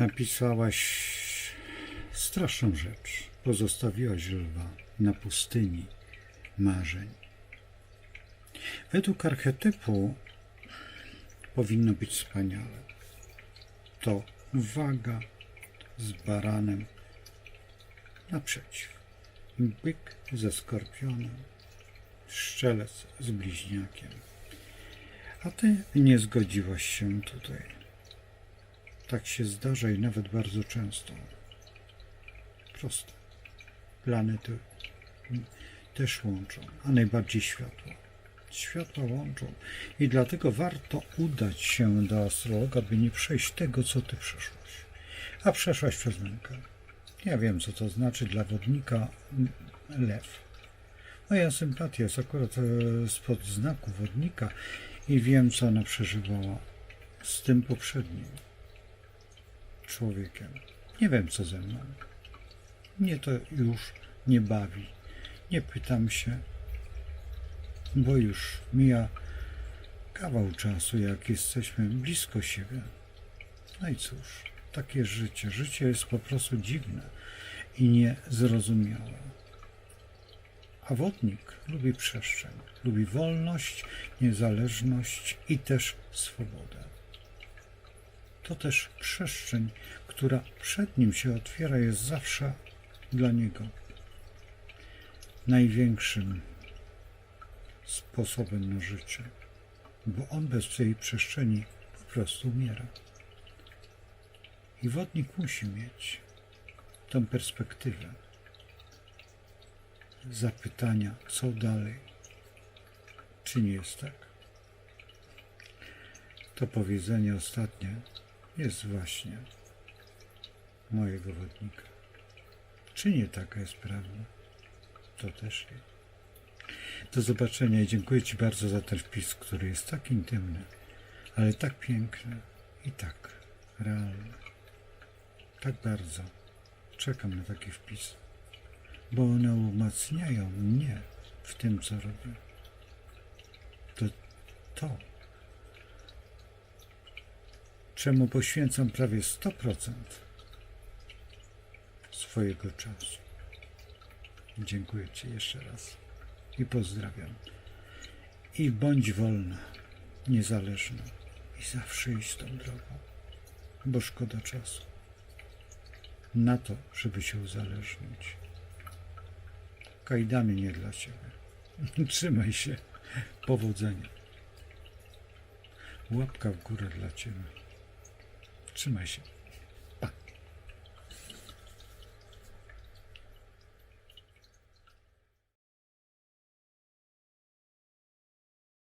Napisałaś straszną rzecz. Pozostawiłaś lwa na pustyni marzeń. Według archetypu powinno być wspaniale. To waga z baranem naprzeciw. Byk ze skorpionem, strzelec z bliźniakiem. A ty nie zgodziłaś się tutaj. Tak się zdarza i nawet bardzo często. Proste. Planety też łączą, a najbardziej światło. Światła łączą i dlatego warto udać się do astrologa, by nie przejść tego, co ty przeszłaś. A przeszłaś przez mękę. Ja wiem, co to znaczy dla wodnika lew. Moja sympatia jest akurat e, spod znaku wodnika i wiem, co ona przeżywała z tym poprzednim człowiekiem. Nie wiem, co ze mną. Mnie to już nie bawi. Nie pytam się, bo już mija kawał czasu, jak jesteśmy blisko siebie. No i cóż, takie życie. Życie jest po prostu dziwne i niezrozumiałe. A wodnik lubi przestrzeń, lubi wolność, niezależność i też swobodę. To też przestrzeń, która przed nim się otwiera, jest zawsze dla niego największym sposobem na życie, bo on bez tej przestrzeni po prostu umiera. I wodnik musi mieć tą perspektywę zapytania, co dalej. Czy nie jest tak? To powiedzenie ostatnie jest właśnie mojego wodnika. Czy nie taka jest prawda? To też nie. Do zobaczenia i dziękuję Ci bardzo za ten wpis, który jest tak intymny, ale tak piękny i tak realny. Tak bardzo czekam na taki wpis, bo one umacniają mnie w tym, co robię. To to, czemu poświęcam prawie 100% swojego czasu. Dziękuję Ci jeszcze raz i pozdrawiam. I bądź wolna, niezależna i zawsze iść tą drogą, bo szkoda czasu na to, żeby się uzależnić. Kajdany nie dla Ciebie. Trzymaj się. Powodzenia. Łapka w górę dla Ciebie. Trzymaj się.